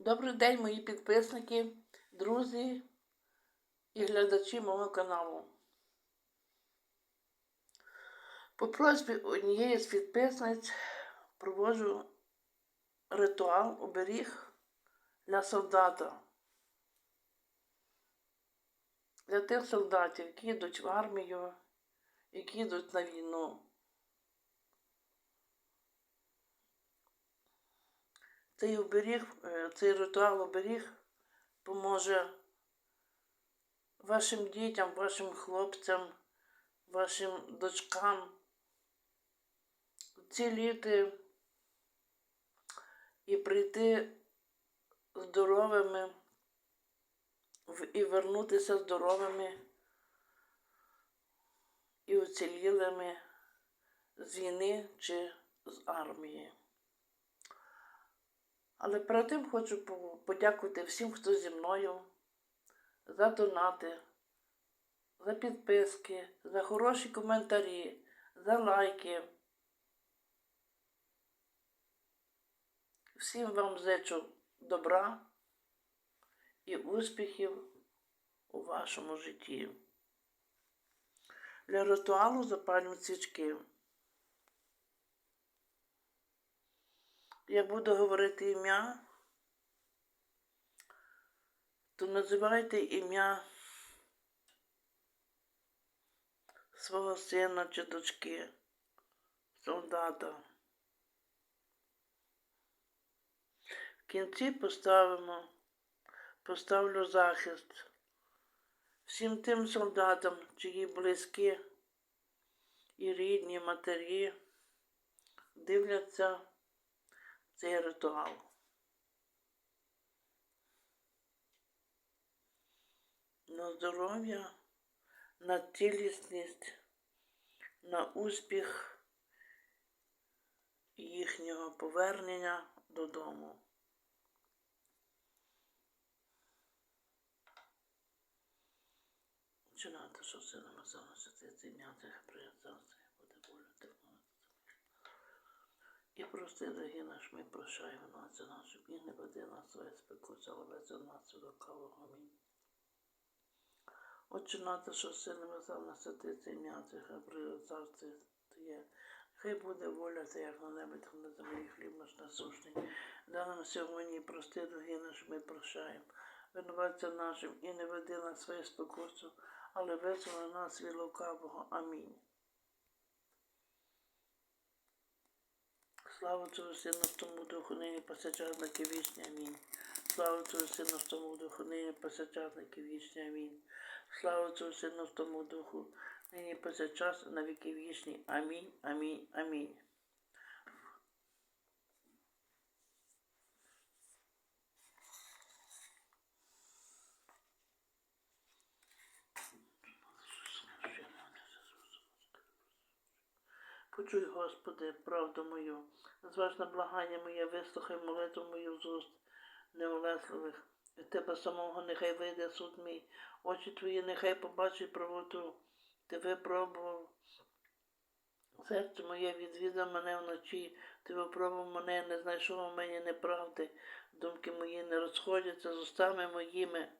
Добрий день, мої підписники, друзі і глядачі мого каналу. По просьбі однієї з підписниць проводжу ритуал оберіг для солдата. Для тих солдатів, які йдуть в армію, які йдуть на війну. Цей оберіг, е, цей ритуал оберіг поможе вашим дітям, вашим хлопцям, вашим дочкам ціліти і прийти здоровими і вернутися здоровими і уцілілими з війни чи з армії. Але перед тим хочу подякувати всім, хто зі мною, за донати, за підписки, за хороші коментарі, за лайки. Всім вам зичу добра і успіхів у вашому житті. Для ритуалу запалюємо свічки. Я буду говорити ім'я, то називайте ім'я свого сина чи дочки, солдата. В кінці поставимо, поставлю захист всім тим солдатам, чиї близькі і рідні матері дивляться цей ритуал. На здоров'я, на цілісність, на успіх їхнього повернення додому. Чинати, що все намазано, що це ім'я цих приятелів, буде воля технології. І прости, дорогі наш, ми прощаємо нас за нашу і не веди нас своє спекуться, але за нас лукавого. Амінь. Отче нате, що за нас святиться ім'я Твоє, при царстві Твоє. Хай буде воля Твоя, як на небі, так на землі, хліб наш насущний. Да нам сьогодні, прости, дорогі наш, ми прощаємо. Винуватцям нашим і не веди нас своє спокусу, але визволи нас від лукавого. Амінь. Слава Твою Сину Сину, тому Духу, нині повсякчас вічні. Амінь. Слава Твою Сину Сину, тому Духу, нині повсякчас вічні. Амінь. Слава Твою Сину Сину, тому Духу, нині повсякчас на віки вічні. Амінь, амінь, амінь. Почуй, Господи, правду мою, зваж на благання моє, вислухай молитву мою з уст неулесливих. Від тебе самого нехай вийде суд мій, очі твої нехай побачать правоту. Ти випробував серце моє, відвідав мене вночі, ти випробував мене, не знайшов у мені неправди, думки мої не розходяться з устами моїми.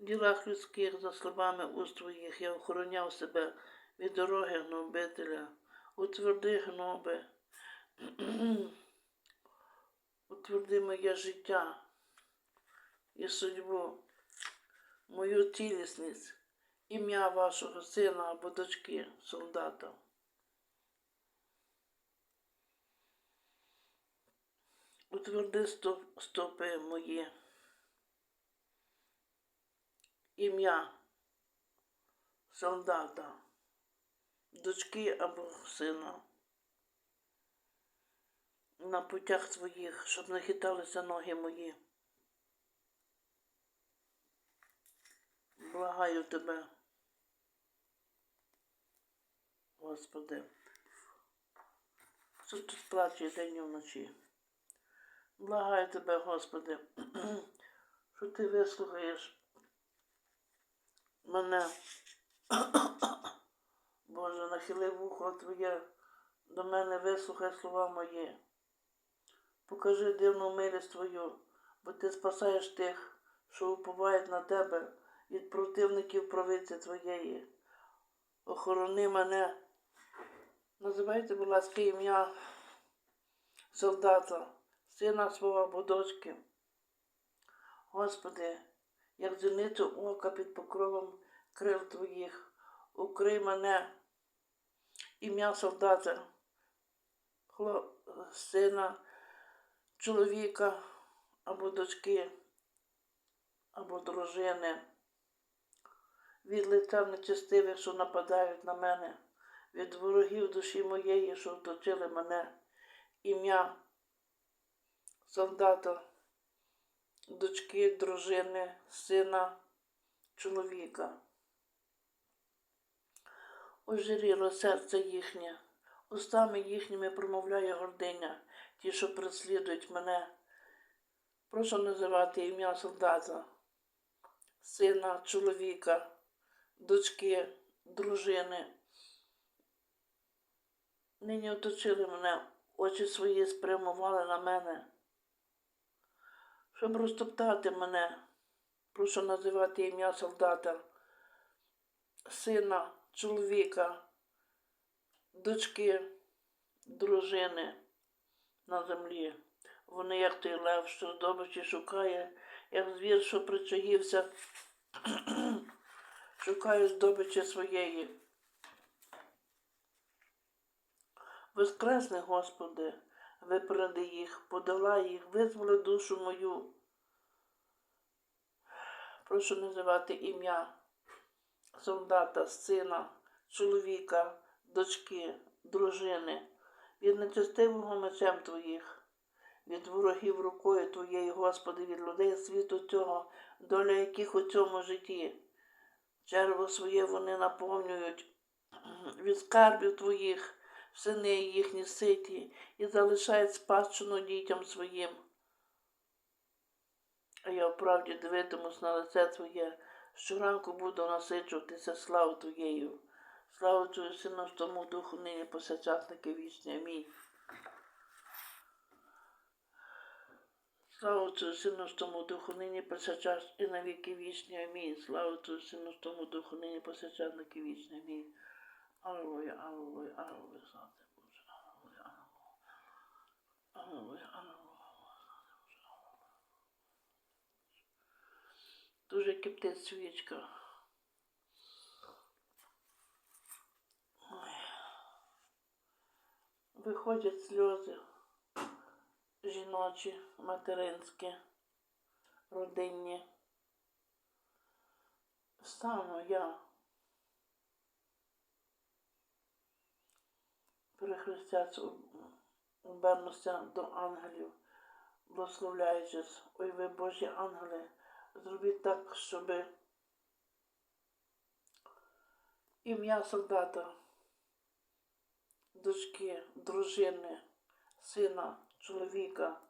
В ділах людських, за словами уст твоїх, я охороняв себе від дороги гнобителя, утверди гноби, утверди моє життя і судьбу, мою цілісність, ім'я вашого сина або дочки, солдата. Утверди стоп- стопи мої. Ім'я солдата, дочки або сина. На путях твоїх, щоб не хиталися ноги мої. Благаю тебе, Господи. Що тут плаче день і вночі? Благаю тебе, Господи, що ти вислухаєш мене. Боже, нахили вухо Твоє до мене, вислухай слова мої. Покажи дивну милість твою, бо ти спасаєш тих, що уповають на тебе від противників правиці твоєї. Охорони мене. Називайте, будь ласка, ім'я солдата, сина свого або дочки. Господи, як зіницю ока під покровом крил Твоїх, укрий мене, ім'я солдата, сина, чоловіка або дочки, або дружини, від лиця нечестивих, що нападають на мене, від ворогів душі моєї, що оточили мене, ім'я солдата дочки, дружини, сина, чоловіка. Ожиріло серце їхнє, устами їхніми промовляє гординя, ті, що преслідують мене. Прошу називати ім'я солдата, сина, чоловіка, дочки, дружини. Нині оточили мене, очі свої спрямували на мене щоб розтоптати мене. Прошу називати ім'я солдата, сина, чоловіка, дочки, дружини на землі. Вони, як той лев, що здобичі шукає, як звір, що причаївся, шукає здобичі своєї. Воскресне, Господи, випереди їх, подолай їх, визволи душу мою. Прошу називати ім'я солдата, сина, чоловіка, дочки, дружини, від нечестивого мечем Твоїх, від ворогів рукою Твоєї, Господи, від людей світу цього, доля яких у цьому житті. Черво своє вони наповнюють від скарбів Твоїх сини їхні ситі і залишають спадщину дітям своїм. А я вправді дивитимусь на лице Твоє, щоранку буду насичуватися славу Твоєю. Славу Твою Сину, тому Духу нині посячасники вічні. Амінь. Слава Отцю, Сину, тому Духу нині посячас і на віки вічні. Амінь. Слава Отцю, Сину, тому Духу нині посячасники вічні. Амінь. Аллилуйя, аллилуйя, аллилуйя, слава Боже, аллилуйя, аллилуйя, аллилуйя. Дуже киптить свічка. Виходять сльози жіночі, материнські, родинні. Стану я. перехрестяться, обернуся до ангелів, благословляючись, ой ви Божі ангели, зробіть так, щоб ім'я солдата, дочки, дружини, сина, чоловіка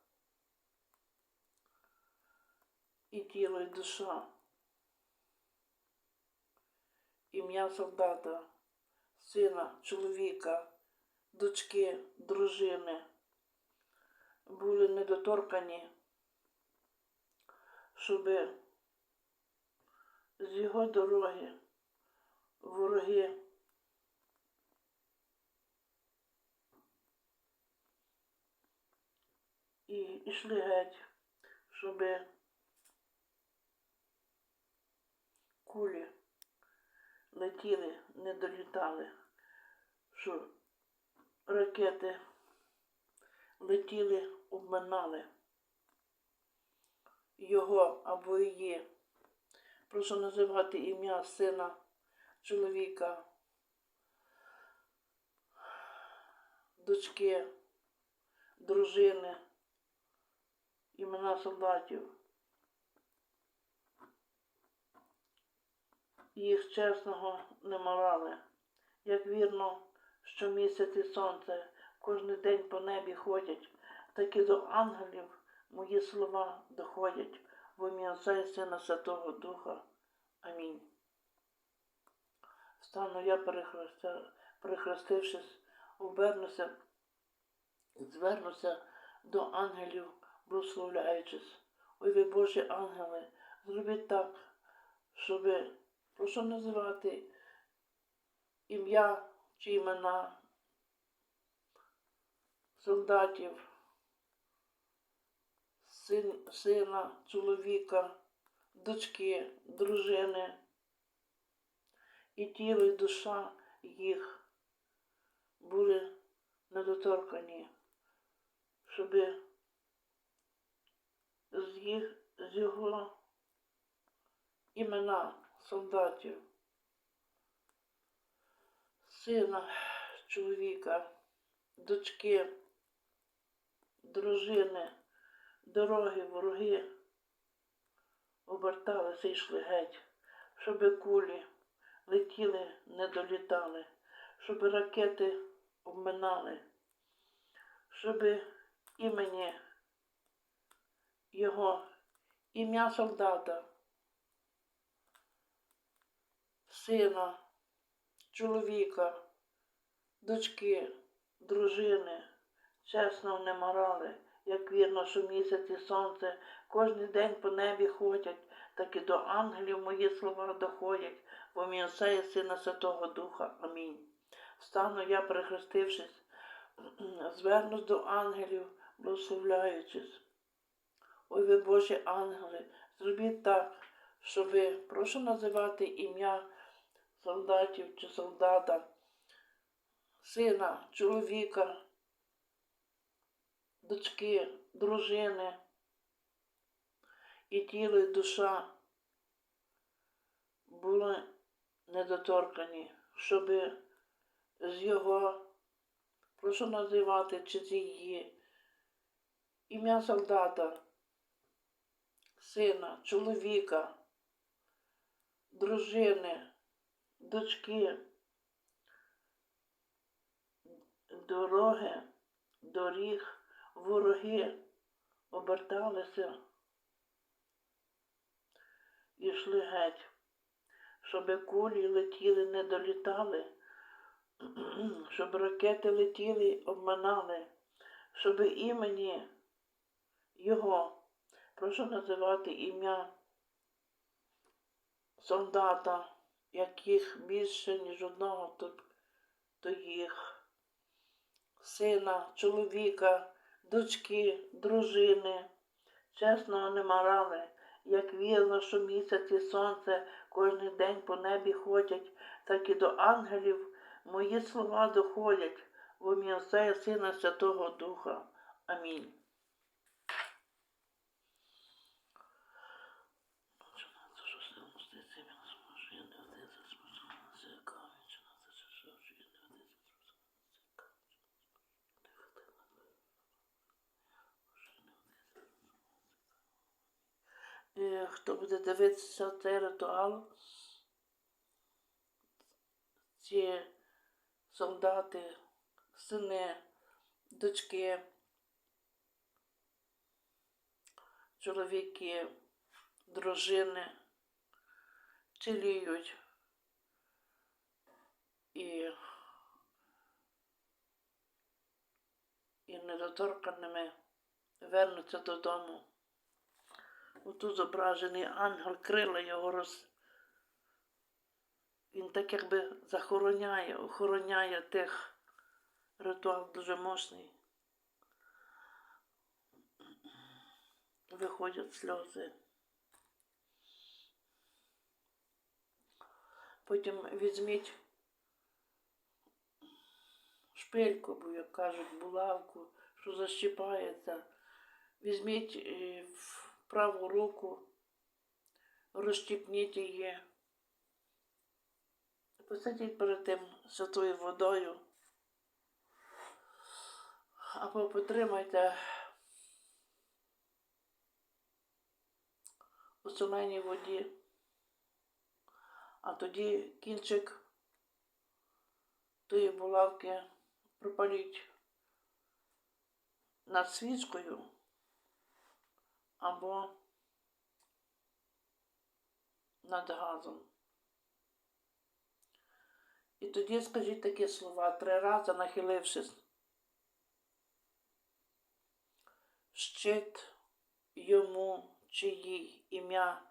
і тіло, і душа. Ім'я солдата, сина, чоловіка дочки, дружини були недоторкані, щоб з його дороги вороги і йшли геть, щоб кулі летіли, не долітали, що ракети летіли, обминали його або її. Прошу називати ім'я сина, чоловіка, дочки, дружини, імена солдатів. Їх чесного не марали, як вірно що місяць і сонце кожен день по небі ходять, так і до ангелів мої слова доходять в ім'я Отця і Сина Святого Духа. Амінь. Стану я, перехрестившись, обернуся, звернуся до ангелів, благословляючись. Ой ви Божі ангели, зробіть так, щоб прошу називати ім'я чи імена солдатів, син, сина, чоловіка, дочки, дружини. І тіло, і душа їх були недоторкані, щоб з їх з його імена солдатів, сина, чоловіка, дочки, дружини, дороги, вороги оберталися і йшли геть, щоб кулі летіли, не долітали, щоб ракети обминали, щоб імені його ім'я солдата, сина, чоловіка, дочки, дружини, чесно не морали, як вірно, що місяць і сонце кожен день по небі ходять, так і до ангелів мої слова доходять, в ім'я Отця і Сина Святого Духа. Амінь. Стану я, перехрестившись, звернусь до ангелів, благословляючись. Ой ви Божі ангели, зробіть так, що ви, прошу називати ім'я солдатів чи солдата, сина, чоловіка, дочки, дружини, і тіло, і душа були недоторкані, щоб з його, прошу називати чи з її, ім'я солдата, сина, чоловіка, дружини, дочки, дороги, доріг, вороги оберталися і йшли геть, щоб кулі летіли, не долітали, щоб ракети летіли, обминали, щоб імені його, прошу називати ім'я солдата, яких більше, ніж одного, то, то їх, сина, чоловіка, дочки, дружини, чесного не марали, як вірно, що місяць і сонце кожен день по небі ходять, так і до ангелів мої слова доходять в ім'я Отця і Сина Святого Духа. Амінь. Хто буде дивитися цей ритуал, ці солдати, сини, дочки, чоловіки, дружини ціліють і, і недоторканими вернуться додому. Отут зображений ангел крила його роз. Він так якби захороняє, охороняє тих. Ритуал дуже мощний. Виходять сльози. Потім візьміть шпильку, бо, як кажуть, булавку, що защіпається. Візьміть е, в праву руку, розщіпніть її, посадіть перед тим святою водою, або потримайте у соленій воді, а тоді кінчик тої булавки пропаліть над свічкою або над газом. І тоді скажіть такі слова три рази нахилившись. щит йому чи їй ім'я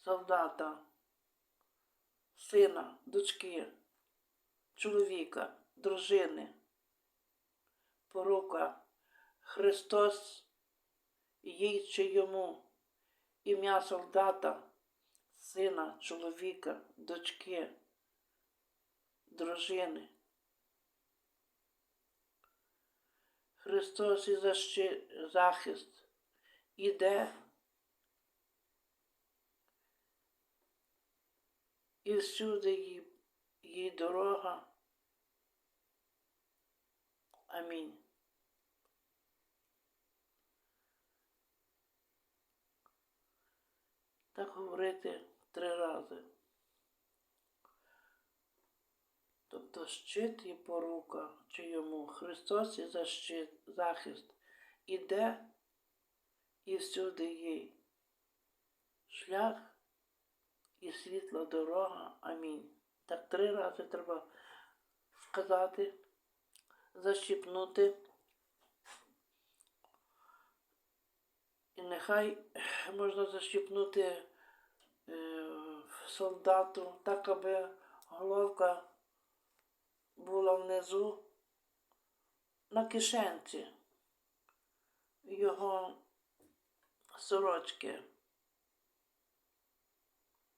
солдата, сина, дочки, чоловіка, дружини, порука, Христос їй чи йому, ім'я солдата, сина, чоловіка, дочки, дружини. Христос і захист іде і всюди їй, їй дорога. Амінь. Так говорити три рази. Тобто щит і порука, чи йому Христос і защит, захист іде і всюди їй. Шлях і світла дорога. Амінь. Так три рази треба сказати, защіпнути. І нехай можна защіпнути е, солдату, так аби головка була внизу на кишенці його сорочки.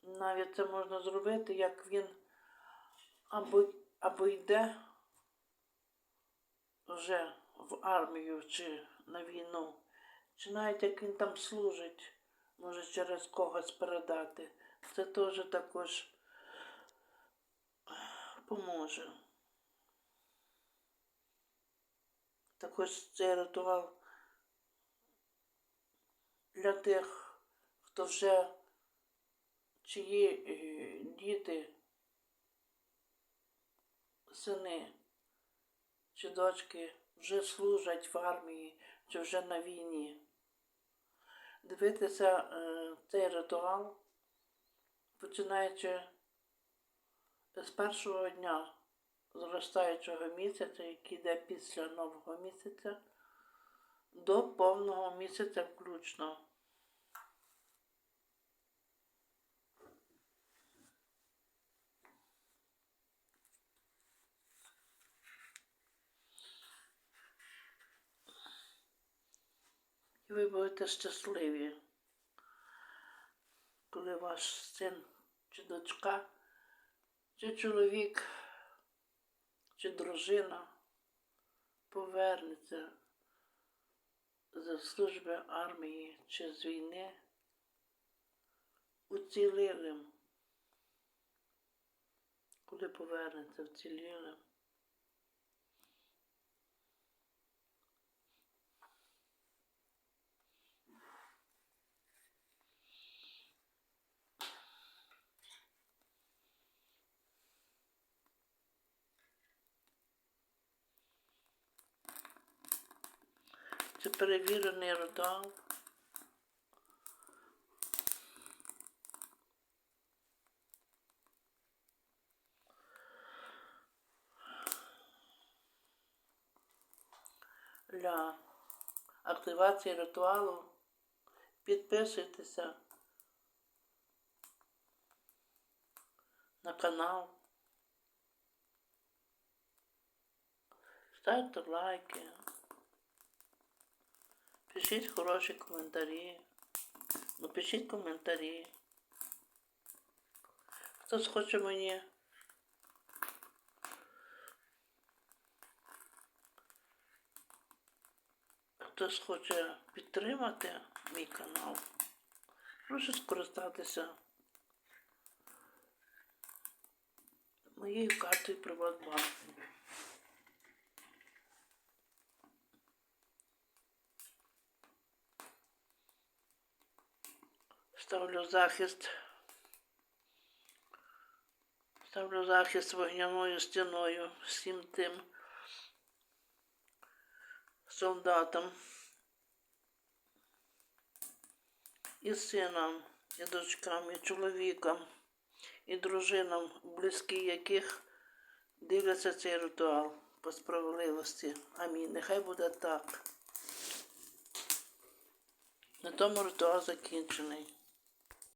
Навіть це можна зробити, як він або, або йде вже в армію чи на війну, чи навіть як він там служить, може через когось передати. Це теж також поможе. Також цей ритуал для тих, хто вже чиї е, діти, сини чи дочки вже служать в армії чи вже на війні. Дивитися е, цей ритуал, починаючи з першого дня зростаючого місяця, який йде після нового місяця, до повного місяця включно. Ви будете щасливі, коли ваш син чи дочка, чи чоловік, чи дружина повернеться з служби армії чи з війни уцілілим, коли повернеться вцілілим. Це перевірений ритуал. Для активації ритуалу підписуйтеся на канал. Ставте лайки. Пишіть хороші коментарі. Ну, пишіть коментарі. Хтось хоче мені. Хтось хоче підтримати мій канал. Прошу скористатися моєю картою Приватбанку. Ставлю захист. Ставлю захист вогняною стіною всім тим солдатам і синам, і дочкам, і чоловікам, і дружинам, близькі яких дивляться цей ритуал по справедливості. Амінь. Нехай буде так. На тому ритуал закінчений.